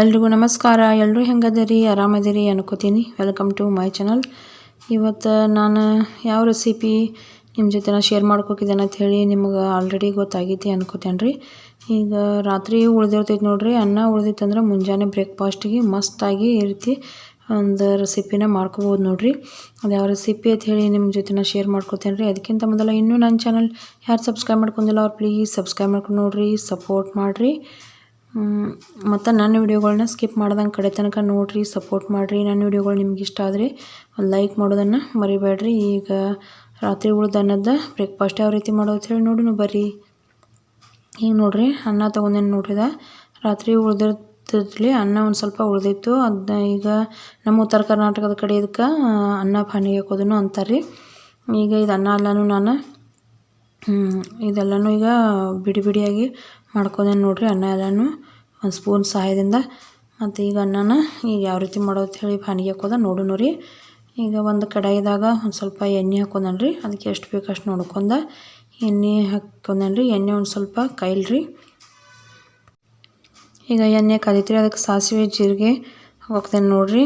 ಎಲ್ರಿಗೂ ನಮಸ್ಕಾರ. ಎಲ್ಲರೂ ಹೆಂಗದಿರಿ? ಆರಾಮದಿರಿ ಅನ್ಕೋತೀನಿ. ವೆಲ್ಕಮ್ ಟು ಮೈ ಚಾನಲ್ ಇವತ್ತು ನಾನು ಯಾವ ರೆಸಿಪಿ ನಿಮ್ಮ ಜೊತೆ ನಾನು ಶೇರ್ ಮಾಡ್ಕೋಕಿದ್ದೇನೆ ಅಂತ ಹೇಳಿ ನಿಮ್ಗೆ ಆಲ್ರೆಡಿ ಗೊತ್ತಾಗೈತಿ ಅನ್ಕೋತೇನೆ ರೀ ಈಗ ರಾತ್ರಿ ಉಳ್ದಿರ್ತೈತೆ ನೋಡ್ರಿ. ಅನ್ನ ಉಳ್ದಿತ್ತಂದ್ರೆ ಮುಂಜಾನೆ ಬ್ರೇಕ್ಫಾಸ್ಟಿಗೆ ಮಸ್ತಾಗಿ ಈ ರೀತಿ ಒಂದು ರೆಸಿಪಿನ ಮಾಡ್ಕೋಬೋದು ನೋಡ್ರಿ. ಅದು ಯಾವ ರೆಸಿಪಿ ಅಂತ ಹೇಳಿ ನಿಮ್ಮ ಜೊತೆ ನಾನು ಶೇರ್ ಮಾಡ್ಕೋತೇನೆ ರೀ ಅದಕ್ಕಿಂತ ಮೊದಲ ಇನ್ನೂ ನನ್ನ ಚಾನಲ್ ಯಾರು ಸಬ್ಸ್ಕ್ರೈಬ್ ಮಾಡ್ಕೊಂಡಿಲ್ಲ ಅವ್ರು ಪ್ಲೀಸ್ ಸಬ್ಸ್ಕ್ರೈಬ್ ಮಾಡ್ಕೊಂಡು ನೋಡಿರಿ. ಸಪೋರ್ಟ್ ಮಾಡಿರಿ. ಮತ್ತು ನನ್ನ ವಿಡಿಯೋಗಳನ್ನ ಸ್ಕಿಪ್ ಮಾಡ್ದಂಗೆ ಕಡೆ ತನಕ ನೋಡಿರಿ ಸಪೋರ್ಟ್ ಮಾಡಿರಿ. ನನ್ನ ವಿಡಿಯೋಗಳು ನಿಮ್ಗೆ ಇಷ್ಟ ಆದರೆ ಒಂದು ಲೈಕ್ ಮಾಡೋದನ್ನು ಮರಿಬೇಡ್ರಿ. ಈಗ ರಾತ್ರಿ ಉಳ್ದ ಅನ್ನದ ಬ್ರೇಕ್ಫಾಸ್ಟ್ ಯಾವ ರೀತಿ ಮಾಡೋದು ಹೇಳಿ ನೋಡೋಣ ಬರ್ರಿ. ಈಗ ನೋಡಿರಿ, ಅನ್ನ ತೊಗೊಂಡೇನು ನೋಡ್ರಿದ? ರಾತ್ರಿ ಉಳ್ದಿರ್ತದ್ಲಿ ಅನ್ನ ಒಂದು ಸ್ವಲ್ಪ ಉಳ್ದಿತ್ತು. ಅದನ್ನ ಈಗ ನಮ್ಮ ಉತ್ತರ ಕರ್ನಾಟಕದ ಕಡೆ ಇದಕ್ಕೆ, ಅನ್ನ ಪಾನಿಗೆ ಹಾಕೋದನ್ನು ಅಂತಾರೆ ಈಗ ಇದು ಅನ್ನ ಎಲ್ಲನೂ ನಾನು ಇದೆಲ್ಲನೂ ಈಗ ಬಿಡಿ ಬಿಡಿಯಾಗಿ ಮಾಡ್ಕೊಂಡೇನೆ ನೋಡಿರಿ ಅನ್ನ ಎಲ್ಲನೂ ಒಂದು ಸ್ಪೂನ್ ಸಹಾಯದಿಂದ. ಮತ್ತು ಈಗ ಅನ್ನನ ಈಗ ಯಾವ ರೀತಿ ಮಾಡೋದು ಹೇಳಿ ಪಾನಿಗೆ ಹಾಕೋದ ನೋಡೋಣ ರೀ ಈಗ ಒಂದು ಕಡಾಯಿದಾಗ ಒಂದು ಸ್ವಲ್ಪ ಎಣ್ಣೆ ಹಾಕೊಂಡೇನಿ ರೀ ಅದಕ್ಕೆ ಎಷ್ಟು ಬೇಕು ಅಷ್ಟು ನೋಡ್ಕೊಂಡ ಎಣ್ಣೆ ಹಾಕೊಂಡೇನಿ ರೀ ಎಣ್ಣೆ ಒಂದು ಸ್ವಲ್ಪ ಕೈಲ್ರಿ. ಈಗ ಎಣ್ಣೆ ಕಲಿತ್ರಿ. ಅದಕ್ಕೆ ಸಾಸಿವೆ, ಜೀರಿಗೆ ಹಾಕ್ತೇನೆ ನೋಡಿರಿ.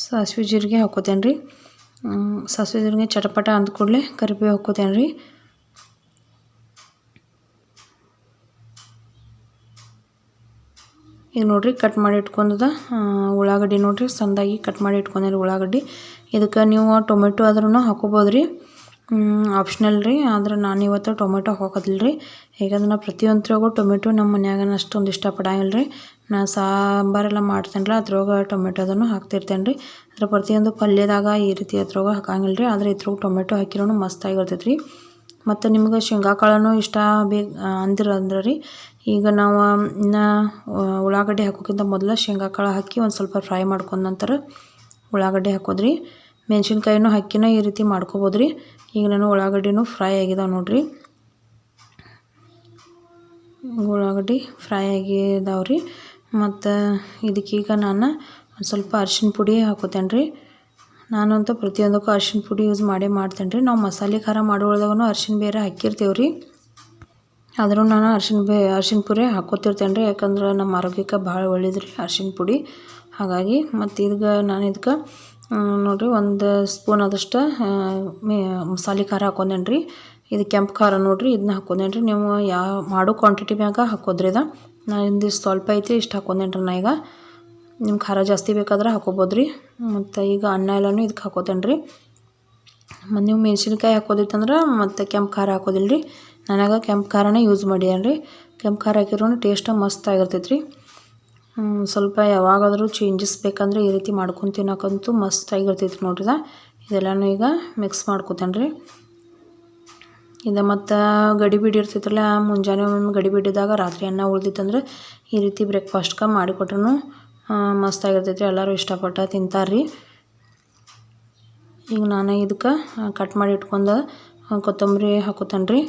ಸಾಸಿವೆ, ಜೀರಿಗೆ ಹಾಕೋತೇನೆ ರೀ ಸಾಸಿವೆ, ಜೀರಿಗೆ ಚಟಪಟ ಅಂದ ಕೂಡಲೇ ಕರಿಬೇವು ಹಾಕೋತೇನೆ ರೀ ಈಗ ನೋಡಿರಿ ಕಟ್ ಮಾಡಿ ಇಟ್ಕೊಂಡದ ಉಳ್ಳಾಗಡ್ಡಿ ನೋಡಿರಿ ಸಣ್ಣದಾಗಿ ಕಟ್ ಮಾಡಿ ಇಟ್ಕೊಂಡಿರಿ ಉಳ್ಳಾಗಡ್ಡಿ. ಇದಕ್ಕೆ ನೀವು ಟೊಮೆಟೊ ಆದ್ರೂ ಹಾಕೋಬೋದು ರೀ ಆಪ್ಷನಲ್ ರೀ, ಆದ್ರೆ ನಾನು ಇವತ್ತು ಟೊಮೆಟೊ ಹಾಕೋದಿಲ್ಲ ರೀ ಹೇಗಂದ್ರೆ ನಾ ಪ್ರತಿಯೊಂದ್ರಾಗೂ ಟೊಮೆಟೊ ನಮ್ಮ ಮನ್ಯಾಗ ಅಷ್ಟೊಂದು ಇಷ್ಟಪಡಂಗಿಲ್ಲ ರೀ ನಾ ಸಾಂಬಾರೆಲ್ಲ ಮಾಡ್ತೇನೆ ರೀ ಅದ್ರೊಳಗೆ ಟೊಮೆಟೊದನ್ನು ಹಾಕ್ತಿರ್ತೇನೆ ರೀ ಅದ್ರ ಪ್ರತಿಯೊಂದು ಪಲ್ಯದಾಗ ಈ ರೀತಿ ಅದ್ರೊಳಗೆ ಹಾಕಂಗಿಲ್ಲ ರೀ ಆದರೆ ಇದ್ರೊಳಗೆ ಟೊಮೆಟೊ ಹಾಕಿರೋನು ಮಸ್ತಾಗಿರ್ತೈತೆ ರೀ ಮತ್ತು ನಿಮ್ಗೆ ಶೇಂಗಾ ಕಾಳೂ ಇಷ್ಟ ಬೇಕು ಅಂದಿರ ಅಂದ್ರೆ ರೀ. ಈಗ ನಾವು ಇನ್ನು ಉಳ್ಳಾಗಡ್ಡಿ ಹಾಕೋಕ್ಕಿಂತ ಮೊದಲು ಶೇಂಗಾ ಕಾಳು ಹಾಕಿ ಒಂದು ಸ್ವಲ್ಪ ಫ್ರೈ ಮಾಡ್ಕೊಂಡ ನಂತರ ಉಳ್ಳಾಗಡ್ಡಿ ಹಾಕೋದ್ರಿ. ಮೆಣಸಿನ್ಕಾಯಿನೂ ಹಾಕಿನ ಈ ರೀತಿ ಮಾಡ್ಕೋಬೋದು ರೀ ಈಗ ನಾನು ಉಳ್ಳಾಗಡ್ಡಿನೂ ಫ್ರೈ ಆಗಿದಾವೆ ನೋಡಿರಿ. ಉಳ್ಳಾಗಡ್ಡಿ ಫ್ರೈ ಆಗಿದಾವೆ ರೀ ಮತ್ತು ಇದಕ್ಕೀಗ ನಾನು ಒಂದು ಸ್ವಲ್ಪ ಅರ್ಶಿಣ ಪುಡಿ ಹಾಕೋತೇನೆ ರೀ ನಾನಂತೂ ಪ್ರತಿಯೊಂದಕ್ಕೂ ಅರ್ಶಿನ ಪುಡಿ ಯೂಸ್ ಮಾಡೇ ಮಾಡ್ತೇನೆ ರೀ. ನಾವು ಮಸಾಲೆ ಖಾರ ಮಾಡೋದಾಗೂ ಅರ್ಶಿನ ಬೇರೆ ಹಾಕಿರ್ತೀವಿ ರೀ. ಆದರೂ ನಾನು ಅರ್ಶಿನ ಬೇ ಅರ್ಶಿನ ಪುರಿ ಹಾಕೋತಿರ್ತೇನೆ ರೀ, ಯಾಕಂದ್ರೆ ನಮ್ಮ ಆರೋಗ್ಯಕ್ಕೆ ಭಾಳ ಒಳ್ಳೇದು ರೀ ಅರ್ಶಿನ ಪುಡಿ. ಹಾಗಾಗಿ ಮತ್ತು ಇದಕ್ಕೆ ನಾನು ಇದಕ್ಕೆ ನೋಡಿರಿ ಒಂದು ಸ್ಪೂನ್ ಆದಷ್ಟು ಮೇ, ಮಸಾಲೆ ಖಾರ ಹಾಕೊಂಡೇನಿ ರೀ. ಇದು ಕೆಂಪು ಖಾರ ನೋಡಿರಿ ಇದನ್ನ ಹಾಕೊಂಡೇನಿ ರೀ. ನೀವು ಯಾವ ಮಾಡೋ ಕ್ವಾಂಟಿಟಿ ಮ್ಯಾಗ ಹಾಕೋದ್ರಿ ಇದು. ನಾನು ಇಂದು ಸ್ವಲ್ಪ ಐತಿ ಇಷ್ಟು ಹಾಕೊಂಡೇನಿ ರೀ ನಾ ಈಗ. ನಿಮ್ಗೆ ಖಾರ ಜಾಸ್ತಿ ಬೇಕಾದ್ರೆ ಹಾಕೋಬೋದು ರೀ ಮತ್ತು ಈಗ ಅನ್ನ ಎಲ್ಲನೂ ಇದಕ್ಕೆ ಹಾಕೋತೇನೆ ರೀ ಮತ್ತು ನೀವು ಮೆಣಸಿನ್ಕಾಯಿ ಹಾಕೋದಿತ್ತಂದ್ರೆ ಮತ್ತು ಕೆಂಪು ಖಾರ ಹಾಕೋದಿಲ್ಲ ರೀ ನನಗೆ ಕೆಂಪು ಖಾರನೇ ಯೂಸ್ ಮಾಡ್ಯಾನ ರೀ ಕೆಂಪು ಖಾರ ಹಾಕಿರೋನು ಟೇಸ್ಟ್ ಮಸ್ತ್ ಆಗಿರ್ತೈತೆ ರೀ ಸ್ವಲ್ಪ ಯಾವಾಗಾದರೂ ಚೇಂಜಸ್ ಬೇಕಂದ್ರೆ ಈ ರೀತಿ ಮಾಡ್ಕೊಂಡು ತಿನ್ನೋಕ್ಕಂತೂ ಮಸ್ತ್ ಆಗಿರ್ತೈತೆ ನೋಡ್ರಿ ಇದೆಲ್ಲನೂ ಈಗ ಮಿಕ್ಸ್ ಮಾಡ್ಕೊತೇನೆ ರೀ ಇದು ಮತ್ತು ಗಡಿ ಬಿಡಿ ಇರ್ತೈತ್ರಲ್ಲ, ಮುಂಜಾನೆ ಒಮ್ಮೊಮ್ಮೆ ಗಡಿ ಬಿಡಿದಾಗ ರಾತ್ರಿ ಅನ್ನ ಉಳ್ದಿತ್ತಂದ್ರೆ ಈ ರೀತಿ ಬ್ರೇಕ್ಫಾಸ್ಟ್ಗೆ ಮಾಡಿಕೊಟ್ರೂ ಮಸ್ತ್ ಆಗಿರ್ತೈತೆ ರೀ ಎಲ್ಲರೂ ಇಷ್ಟಪಟ್ಟು ತಿಂತಾರೆ ರೀ ಈಗ ನಾನು ಇದಕ್ಕೆ ಕಟ್ ಮಾಡಿ ಇಟ್ಕೊಂಡು ಕೊತ್ತಂಬರಿ ಹಾಕೋತಾನೆ ರೀ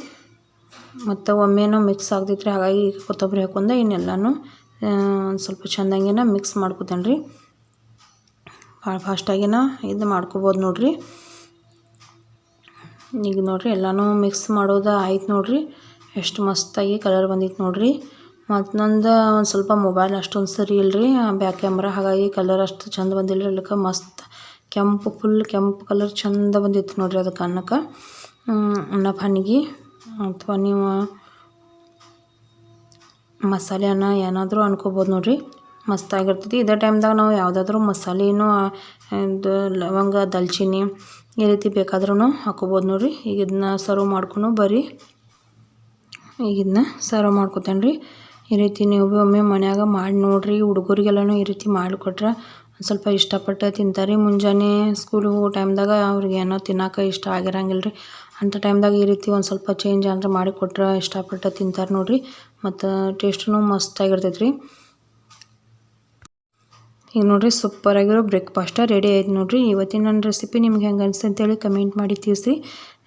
ಮತ್ತು ಒಮ್ಮೆನೂ ಮಿಕ್ಸ್ ಆಗ್ತೈತೆ ರೀ ಹಾಗಾಗಿ ಈಗ ಕೊತ್ತಂಬರಿ ಹಾಕೊಂಡು ಇನ್ನೆಲ್ಲನೂ ಒಂದು ಸ್ವಲ್ಪ ಚೆಂದಂಗಿನ ಮಿಕ್ಸ್ ಮಾಡ್ಕೊತಾನೆ ರೀ ಭಾಳ ಫಾಸ್ಟಾಗಿನ ಇದು ಮಾಡ್ಕೋಬೋದು ನೋಡಿರಿ. ಈಗ ನೋಡಿರಿ, ಎಲ್ಲನೂ ಮಿಕ್ಸ್ ಮಾಡೋದು ಆಯ್ತು ನೋಡಿರಿ. ಎಷ್ಟು ಮಸ್ತಾಗಿ ಕಲರ್ ಬಂದಿತ್ತು ನೋಡಿರಿ. ಮತ್ತು ನಂದು ಒಂದು ಸ್ವಲ್ಪ ಮೊಬೈಲ್ ಅಷ್ಟೊಂದು ಸರಿ ಇಲ್ರಿ. ಬ್ಯಾಕ್ ಕ್ಯಾಮ್ರ ಹಾಗಾಗಿ ಕಲರ್ ಅಷ್ಟು ಚಂದ ಬಂದಿಲ್ಲ ರೀ ಅದಕ್ಕೆ ಮಸ್ತ್ ಕೆಂಪು ಫುಲ್ ಕೆಂಪು ಕಲರ್ ಚಂದ ಬಂದಿತ್ತು ನೋಡ್ರಿ ಅದಕ್ಕೆ ಅನ್ನಕ್ಕೆ. ಅನ್ನ ಪಾನಿಗೆ. ಅಥವಾ ನೀವು ಮಸಾಲೆ ಅನ್ನ ಏನಾದರೂ ಅನ್ಕೋಬೋದು ನೋಡಿರಿ. ಮಸ್ತಾಗಿರ್ತೈತಿ ಇದೇ ಟೈಮ್ದಾಗ ನಾವು ಯಾವುದಾದ್ರೂ ಮಸಾಲೆನೂ, ಇದು ಲವಂಗ, ದಾಲ್ಚಿನ್ನಿ ಈ ರೀತಿ ಬೇಕಾದ್ರೂ ಹಾಕೋಬೋದು ನೋಡಿರಿ. ಈಗ ಇದನ್ನ ಸರ್ವ್ ಮಾಡ್ಕೊಂಡು ಬರ್ರಿ ಈಗ ಇದನ್ನ ಸರ್ವ್ ಮಾಡ್ಕೊತೇನೆ ರೀ ಈ ರೀತಿ ನೀವು ಒಮ್ಮೆ ಮನ್ಯಾಗ ಮಾಡಿ ನೋಡಿರಿ, ಹುಡುಗರಿಗೆಲ್ಲನೂ ಈ ರೀತಿ ಮಾಡಿಕೊಟ್ರೆ ಒಂದು ಸ್ವಲ್ಪ ಇಷ್ಟಪಟ್ಟು ತಿಂತಾರೆ. ಮುಂಜಾನೆ ಸ್ಕೂಲಿಗೆ ಹೋಗೋ ಟೈಮ್ದಾಗ ಅವ್ರಿಗೆ ಏನೋ ತಿನ್ನೋಕೆ ಇಷ್ಟ ಆಗಿರಂಗಿಲ್ಲ ರೀ ಅಂಥ ಟೈಮ್ದಾಗ ಈ ರೀತಿ ಒಂದು ಸ್ವಲ್ಪ ಚೇಂಜ್ ಅಂದ್ರೆ ಮಾಡಿಕೊಟ್ರೆ ಇಷ್ಟಪಟ್ಟು ತಿಂತಾರೆ ನೋಡಿರಿ. ಮತ್ತು ಟೇಸ್ಟೂ ಮಸ್ತಾಗಿರ್ತೈತೆ ರೀ ಈಗ ನೋಡಿರಿ ಸೂಪರಾಗಿರೋ ಬ್ರೇಕ್ಫಾಸ್ಟ ರೆಡಿ ಆಯ್ತು ನೋಡಿರಿ. ಇವತ್ತಿನ ನನ್ನ ರೆಸಿಪಿ ನಿಮ್ಗೆ ಹೆಂಗೆ ಅನಿಸ್ತು ಅಂತೇಳಿ ಕಮೆಂಟ್ ಮಾಡಿ ತಿಳಿಸಿ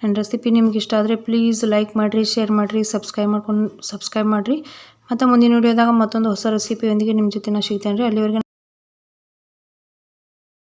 ನನ್ನ ರೆಸಿಪಿ ನಿಮ್ಗೆ ಇಷ್ಟ ಆದರೆ ಪ್ಲೀಸ್ ಲೈಕ್ ಮಾಡಿರಿ ಶೇರ್ ಮಾಡಿರಿ ಸಬ್ಸ್ಕ್ರೈಬ್ ಮಾಡ್ಕೊಂಡು ಸಬ್ಸ್ಕ್ರೈಬ್ ಮಾಡಿರಿ. ಮತ್ತು ಮುಂದಿನ ವಿಡಿಯೋದಾಗ ಮತ್ತೊಂದು ಹೊಸ ರೆಸಿಪಿಯೊಂದಿಗೆ ನಿಮ್ಮ ಜೊತೆ ನಾನು ಸಿಗ್ತೇನೆ ರೀ ಅಲ್ಲಿವರೆಗೆ